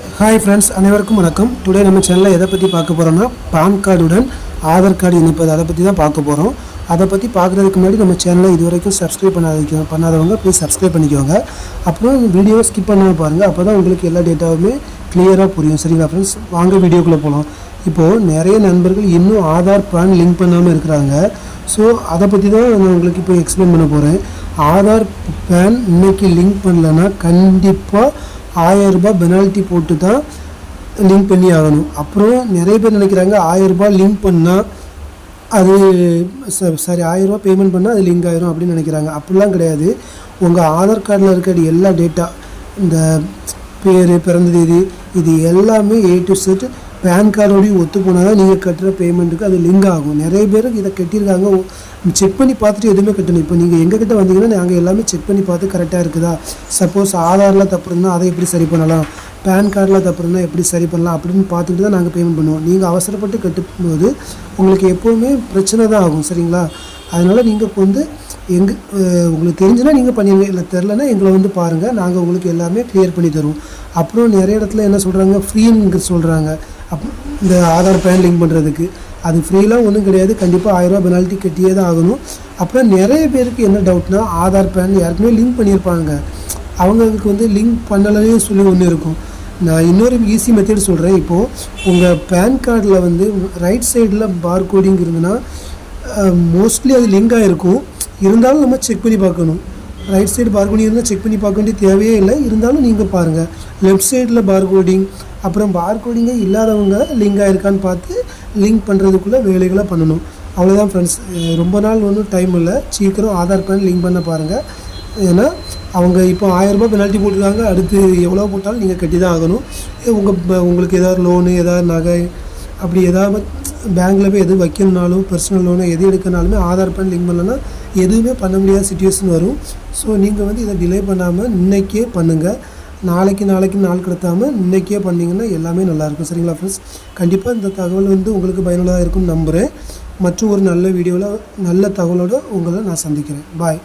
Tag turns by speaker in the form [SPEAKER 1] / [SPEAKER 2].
[SPEAKER 1] Hi friends அனைவருக்கும் வணக்கம். Today நம்ம சேனலில் எதை பற்றி பார்க்க போகிறோம்னா பான் கார்டுடன் ஆதார் கார்டு இணைப்பது அதை பற்றி தான் பார்க்க போகிறோம் அதை பற்றி பார்க்குறதுக்கு முன்னாடி நம்ம சேனலை இது வரைக்கும் சப்ஸ்கிரைப் பண்ணாதீங்க பண்ணாதவங்க ப்ளீஸ் சப்ஸ்கிரைப் பண்ணிக்கோங்க. அப்புறம் வீடியோ ஸ்கிப் பண்ணாமல் பாருங்கள் அப்போ தான் உங்களுக்கு எல்லா டேட்டாவுமே கிளியராக புரியும். சரிங்களா ஃப்ரெண்ட்ஸ் வாங்க வீடியோக்குள்ளே போகலாம் இப்போது நிறைய நண்பர்கள் இன்னும் ஆதார் பான் லிங்க் பண்ணாமல் இருக்கிறாங்க. ஸோ அதை பற்றி தான் நான் உங்களுக்கு இப்போ எக்ஸ்பிளைன் பண்ண போகிறேன் ஆதார் பேன் இன்னைக்கு லிங்க் பண்ணலன்னா கண்டிப்பாக ஆயிரம் ரூபாய் பெனால்ட்டி போட்டு தான் லிங்க் பண்ணி ஆகணும் அப்புறம் நிறைய பேர் நினைக்கிறாங்க ஆயிரம் ரூபாய் லிங்க் பண்ணால் அது ச- சாரி ஆயிரம் ரூபாய் பேமெண்ட் பண்ணால் அது லிங்க் ஆயிரும் அப்படின்னு நினைக்கிறாங்க. அப்படிலாம் கிடையாது. உங்கள் ஆதார் கார்டில் இருக்கிற எல்லா டேட்டா இந்த பேர் பிறந்த தேதி இது எல்லாமே ஏ டு செட் பேன் கார்டோடய ஒத்து போனால் தான் நீங்கள் கட்டுற பேமெண்ட்டுக்கு அது லிங்க் ஆகும். நிறைய பேருக்கு இதை கட்டியிருக்காங்க. செக் பண்ணி பார்த்துட்டு எதுவுமே கட்டணும். இப்போ நீங்கள் எங்ககிட்ட வந்தீங்கன்னா நாங்கள் எல்லாமே செக் பண்ணி பார்த்து கரெக்டாக இருக்குதா? சப்போஸ் ஆதாரில் தப்பு இருந்தால் அதை எப்படி சரி பண்ணலாம்? பேன் கார்டில் தப்பு இருந்தால் எப்படி சரி பண்ணலாம்? அப்படின்னு பார்த்துட்டு தான் நாங்கள் பேமெண்ட் பண்ணுவோம். நீங்கள் அவசரப்பட்டு கட்டும்போது உங்களுக்கு எப்போவுமே பிரச்சனை தான் ஆகும். சரிங்களா? அதனால் நீங்கள் இப்போ வந்து எங்க உங்களுக்கு தெரிஞ்சுன்னா நீங்கள் பண்ணிடுங்க இல்லை தெரிலனா எங்களை வந்து பாருங்கள் நாங்கள் உங்களுக்கு எல்லாமே க்ளியர் பண்ணி தருவோம். அப்புறம் நிறைய இடத்துல என்ன சொல்கிறாங்க ஃப்ரீன்னு சொல்கிறாங்க அப் இந்த ஆதார் பேன் லிங்க் பண்ணுறதுக்கு அது ஃப்ரீலாம் ஒன்றும் கிடையாது. கண்டிப்பாக ஆயிரரூபா பெனால்ட்டி கட்டியே தான் ஆகணும். அப்புறம் நிறைய பேருக்கு என்ன டவுட்னா ஆதார் பேன் யாருக்குமே லிங்க் பண்ணியிருப்பாங்க. அவங்களுக்கு வந்து லிங்க் பண்ணலையே சொல்லி ஒன்று இருக்கும். நான் இன்னொரு ஈஸி மெத்தட் சொல்கிறேன் இப்போது உங்கள் பேன் கார்டில் வந்து ரைட் சைடில் பார் கோடிங் இருந்ததுன்னா மோஸ்ட்லி அது லிங்க் ஆகிருக்கும் இருந்தாலும் நம்ம செக் பண்ணி பார்க்கணும். ரைட் சைடு பார் கோடிங் இருந்தால் செக் பண்ணி பார்க்க வேண்டிய தேவையே இல்லை. இருந்தாலும் நீங்கள் பாருங்கள் லெஃப்ட் சைடில் பார் கோடிங் அப்புறம் பார்கோடிங்கே இல்லாதவங்க லிங்க் இருக்கான்னு பார்த்து லிங்க் பண்ணுறதுக்குள்ளே வேலைகளை பண்ணணும். அவ்வளோதான் ஃப்ரெண்ட்ஸ் ரொம்ப நாள் ஒன்றும் டைம் இல்லை. சீக்கிரம் ஆதார் கார்டு லிங்க் பண்ண பாருங்கள் ஏன்னா அவங்க இப்போ ஆயிரரூபா பெனால்ட்டி போட்டிருக்காங்க. அடுத்து எவ்வளோ போட்டாலும் நீங்கள் கட்டி தான் ஆகணும் உங்கள் உங்களுக்கு ஏதாவது லோனு ஏதாவது நகை அப்படி ஏதாவது பேங்க்கில் போய் எது வைக்கணுனாலும் பர்சனல் லோனு எது எடுக்கனாலுமே ஆதார் பேன் லிங்க் பண்ணலன்னா எதுவுமே பண்ண முடியாத சுச்சுவேஷன் வரும். ஸோ நீங்கள் வந்து இதை டிலே பண்ணாமல் இன்றைக்கே பண்ணுங்கள் நாளைக்கு நாளைக்கு நாள் கடத்தாமல் இன்றைக்கே பண்ணிங்கன்னா எல்லாமே நல்லாயிருக்கும். சரிங்களா ஃப்ரெண்ட்ஸ் கண்டிப்பாக இந்த தகவல் வந்து உங்களுக்கு பயனுள்ளதாக இருக்கும் நம்புகிறேன் மற்றும் ஒரு நல்ல வீடியோவில் நல்ல தகவலோடு உங்களை நான் சந்திக்கிறேன். பாய்